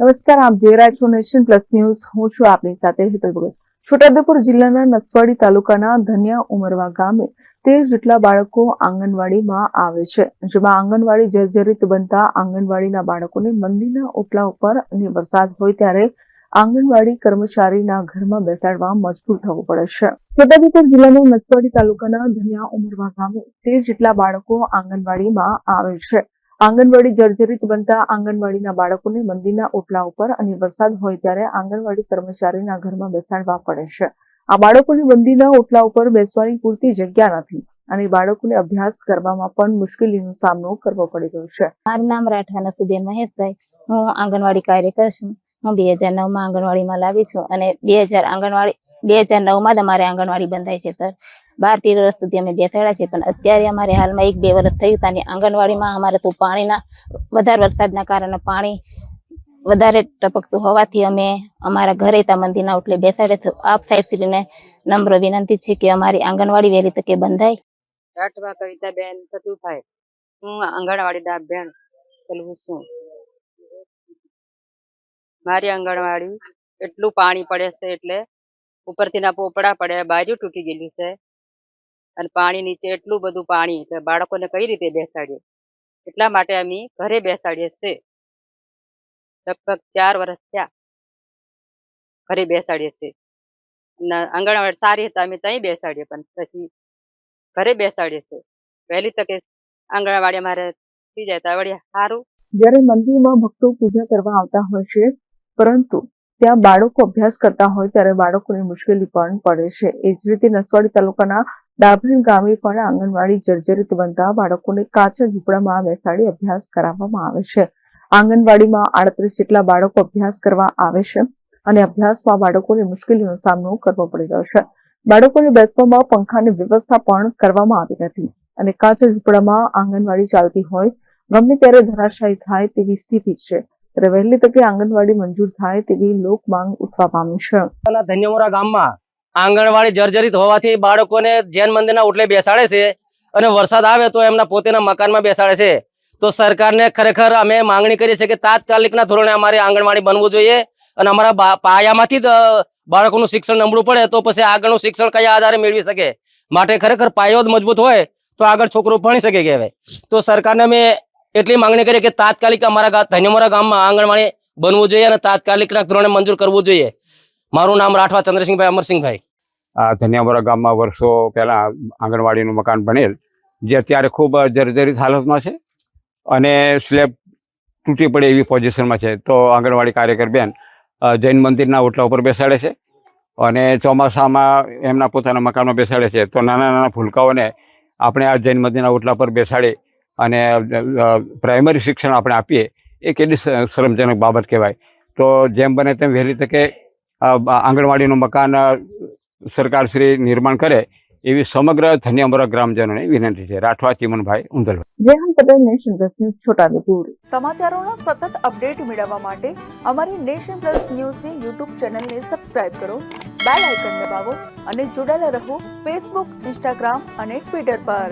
નમસ્કાર, આપ જોઈ રહ્યા છો નેશન પ્લસ ન્યૂઝ. હું છું આપની સાથે હેતલ ભગત. છોટાઉદેપુર જિલ્લાના નસવાડી તાલુકાના ધન્યા ઉમરવા ગામે તેર જેટલા બાળકો આંગણવાડીમાં આવે છે, જેમાં આંગણવાડી જર્જરિત બનતા આંગણવાડીના બાળકોને મંદિરના ઓટલા ઉપર અને વરસાદ હોય ત્યારે આંગણવાડી કર્મચારીના ઘરમાં બેસાડવા મજબૂર થવું પડે છે. છોટાઉદેપુર જિલ્લાના નસવાડી તાલુકાના ધન્યા ઉમરવા ગામે તેર જેટલા બાળકો આંગણવાડીમાં આવે છે આંગણવાડી જર્જરિત બનતા આંગણવાડીના બાળકોને મંદિરના ઓટલા ઉપર અને વરસાદ હોય ત્યારે આંગણવાડી કર્મચારીના ઘરમાં બેસાડવા પડે છે. આ બાળકોને મંદિરના ઓટલા ઉપર બેસવાની પૂરતી જગ્યા નથી અને બાળકોને અભ્યાસ કરવામાં પણ મુશ્કેલીનો સામનો કરવો પડી રહ્યો છે. મારું નામ રાઠવા નસુબેન મહેશભાઈ. હું આંગણવાડી કાર્યકર છું. હું બે હજાર નવમાં આંગણવાડીમાં લાગી છું અને બે હજાર આંગણવાડી બે હજાર નવમાં જ અમારે આંગણવાડી બંધાઈ છે, સર. બાર તેર વર્ષ સુધી અમે બેસાડ્યા છે, પણ અત્યારે અમારે હાલમાં એક બે વર્ષ થયું તાની આંગણવાડીમાં અમારે તો પાણીના વધારે વરસાદના કારણે પાણી વધારે ટપકતું હોવાથી અમે અમારા ઘરે તા મંદિરના ઓટલે બેસાડે તો આપ સાહેબશ્રીને નમ્ર વિનંતી છે કે અમારી આંગણવાડી વહેલી તકે બંધાય. રાઠવા કવિતાબેન સતુભાઈ, હું આંગણવાડીના બેન ચલવું છું. મારી આંગણવાડી એટલું પાણી પડે છે એટલે ઉપરથી ના પોપડા પડે, બાજુ તૂટી ગયેલી છે. અને પાણી નીચે એટલું બધું પાણી કે બાળકોને કઈ રીતે બેસાડીએ? એટલા માટે અમે ઘરે બેસાડીએ છે લગભગ ચાર વર્ષ થયા ઘરે બેસાડીએ છે અને આંગણવાડી સારી હતા, અમે ત્યાં બેસાડીએ, પણ પછી ઘરે બેસાડીએ છે વહેલી તકે આંગણવાડી અમારે થઈ જાય તો વળી સારું. જ્યારે મંદિરમાં ભક્તો પૂજા કરવા આવતા હોય છે, પરંતુ ત્યાં બાળકો અભ્યાસ કરતા હોય ત્યારે બાળકોને મુશ્કેલી પણ પડે છે. એ જ રીતે નસવાડી તાલુકાના ડાભણ ગામે પણ આંગણવાડી જર્જરિત બનતા બાળકોને કાચા ઝૂંપડામાં બેસાડી અભ્યાસ કરાવવામાં આવે છે. આંગણવાડીમાં આડત્રીસ જેટલા બાળકો અભ્યાસ કરવા આવે છે અને અભ્યાસમાં બાળકોને મુશ્કેલીનો સામનો કરવો પડી રહ્યો છે. બાળકોને બેસવામાં પંખાની વ્યવસ્થા પણ કરવામાં આવી નથી અને કાચા ઝૂંપડામાં આંગણવાડી ચાલતી હોય, ગમે ત્યારે ધરાશાયી થાય તેવી સ્થિતિ છે. ત્યારે વહેલી તકે આંગણવાડી મંજૂર થાય તેવી લોક માંગ ઉઠવા પામી છે. ધન્યમોરા ગામમાં આંગણવાડી જર્જરિત હોવાથી બાળકોને જૈન મંદિરના ઓટલે બેસાડે છે અને વરસાદ આવે તો એમના પોતાના મકાનમાં બેસાડે છે. તો સરકારને ખરેખર અમે માંગણી કરીએ છીએ કે તાત્કાલિકના ધોરણે અમારે આંગણવાડી બનવું જોઈએ અને અમારા પાયામાંથી બાળકોનું શિક્ષણ નબળું પડે તો પછી આગળનું શિક્ષણ કયા આધારે મેળવી શકે? માટે ખરેખર પાયો જ મજબૂત હોય તો આગળ છોકરો ભણી શકે કહેવાય તો સરકારને અમે એટલી માંગણી કરીએ કે તાત્કાલિક અમારા ધન્યમોરા ગામમાં આંગણવાડી બનવું જોઈએ અને તાત્કાલિકના ધોરણે મંજૂર કરવું જોઈએ. મારું નામ રાઠવા ચંદ્રસિંહભાઈ, અમરસિંહભાઈ. આ ધન્યાવરા ગામમાં વર્ષો પહેલાં આંગણવાડીનું મકાન બનેલ, જે અત્યારે ખૂબ જર્જરિત હાલતમાં છે અને સ્લેબ તૂટી પડે એવી પોઝિશનમાં છે. તો આંગણવાડી કાર્યકર બેન જૈન મંદિરના ઓટલા ઉપર બેસાડે છે અને ચોમાસામાં એમના પોતાના મકાનમાં બેસાડે છે. તો નાના નાના ફૂલકાઓને આપણે આ જૈન મંદિરના ઓટલા પર બેસાડી અને પ્રાઇમરી શિક્ષણ આપણે આપીએ, એ કેટલી શરમજનક બાબત કહેવાય. તો જેમ બને તેમ વહેલી તકે આંગણવાડીનું મકાન સરકારશ્રી નિર્માણ કરે એવી સમગ્ર ધન્યમરા ગ્રામજનોને વિનંતી છે. Rathwa Chimanbhai Undarbhai Rehan Patel nation plus news Chhotaudepur સમાચારોનો સતત અપડેટ મેળવવા માટે અમારી નેશન પ્લસ ન્યૂઝની યુટ્યુબ ચેનલને સબસ્ક્રાઇબ કરો બેલ આઇકન દબાવો અને જોડાયેલા રહો ફેસબુક ઇન્સ્ટાગ્રામ અને ટ્વિટર પર.